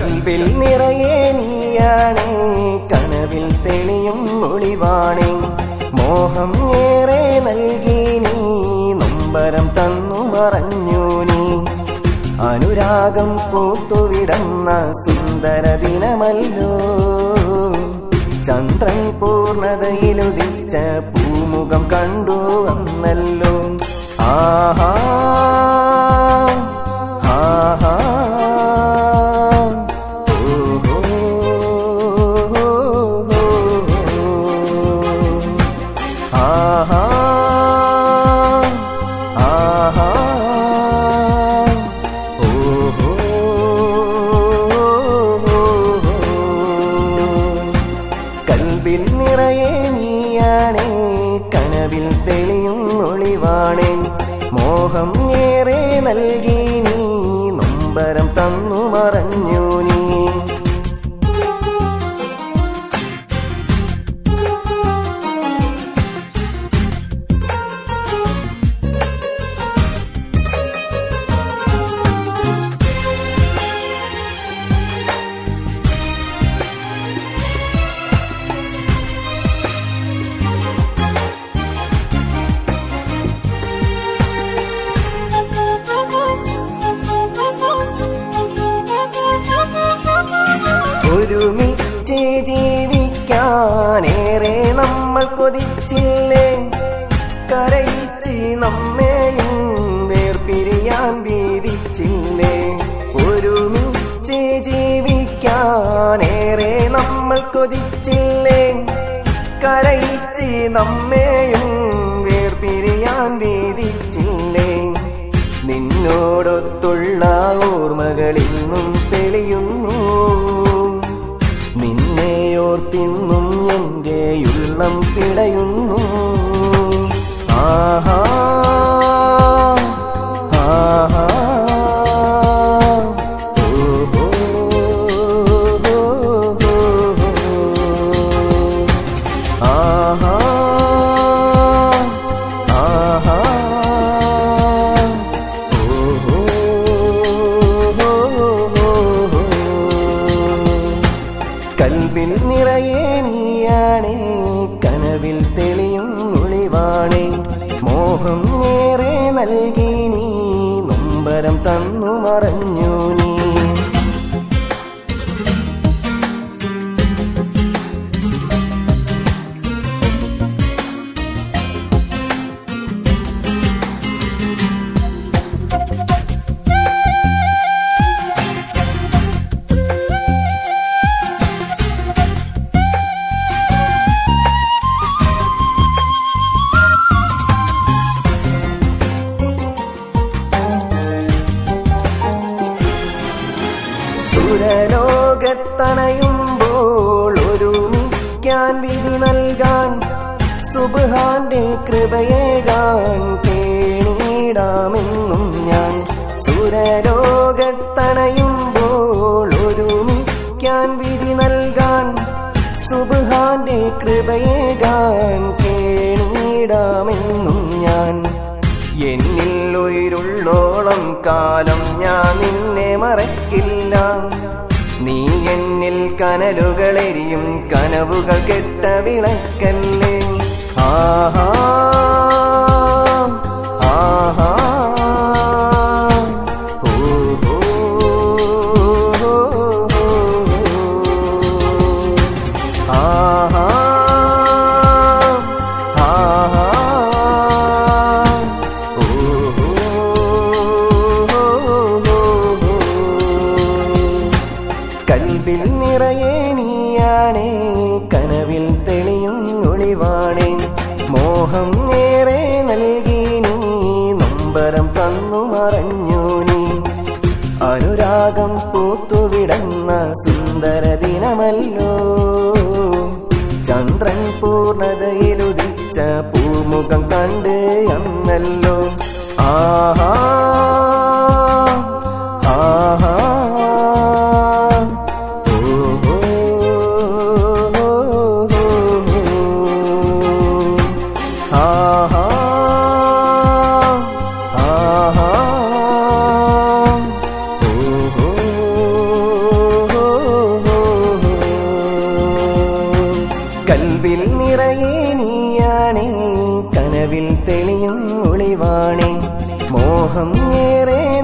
കൽവിൽ നിറയെ നീയാണേ. കനവിൽ തെളിയും ഒളിവാണേ. മോഹം ഏറെ നൽകി നീ. നൊമ്പരം തന്നു മറഞ്ഞു നീ. അനുരാഗം പൂത്തുവിടന്ന സുന്ദര ദിനമല്ലോ. ചന്ദ്രൻ പൂർണതയിലുദിച്ച പൂമുഖം കണ്ടു ഒളിവാണേ മോഹം ഏറെ നൽകി നീ നൊമ്പരം തന്നു മറഞ്ഞു. കൊതിച്ചില്ലേ? കരയിച്ച് നമ്മെയും വേർപിരിയാൻ വീതിച്ചില്ലേ? ഒരുമിച്ച് ജീവിക്കാനേറെ നമ്മൾ കൊതിച്ചില്ലേ? കരയിച്ച് നമ്മെയും വേർപിരിയാൻ വീതിച്ചില്ലേ? നിന്നോടൊത്തുള്ള ഓർമ്മകളിന്നും തെളിയുന്നു. ഉള്ളം കൽവിൽ നിറയെ നീയാണേ കനവിൽ തെളിയും ഒളിവാണേ. മോഹം ഏറെ നൽകി നീ നൊമ്പരം തന്നു മറഞ്ഞു നീ. സുരലോകത്തണയുമ്പോൾ ഒരുമിക്കാൻ വിധി നൽകാൻ സുബാന്റെ കൃപയേകാൻ കേണിടാമെന്നും ഞാൻ സുരലോകത്തണയുമ്പോൾ ഒരുമിക്കാൻ വിധി നൽകാൻ സുബാന്റെ കൃപയേകാൻ കേണിടാമെന്നും ഞാൻ എന്നിൽ ഉയിരുള്ളോളം കാലം ഞാൻ നിന്നെ മറക്കില്ല. നീ എന്നിൽ കനലുകളെരിയും കനവുകൾ കെട്ട വിളക്കല്ലേ? ആഹാ മോഹം ഏറെ നൽകി നീ. നമ്പരം തന്നു മറഞ്ഞു നീ. അനുരാഗം പൂത്തുവിടന്ന സുന്ദര ദിനമല്ലോ. കനവിൽ തെളിയും ഒളിവാണേ. മോഹം ഏറെ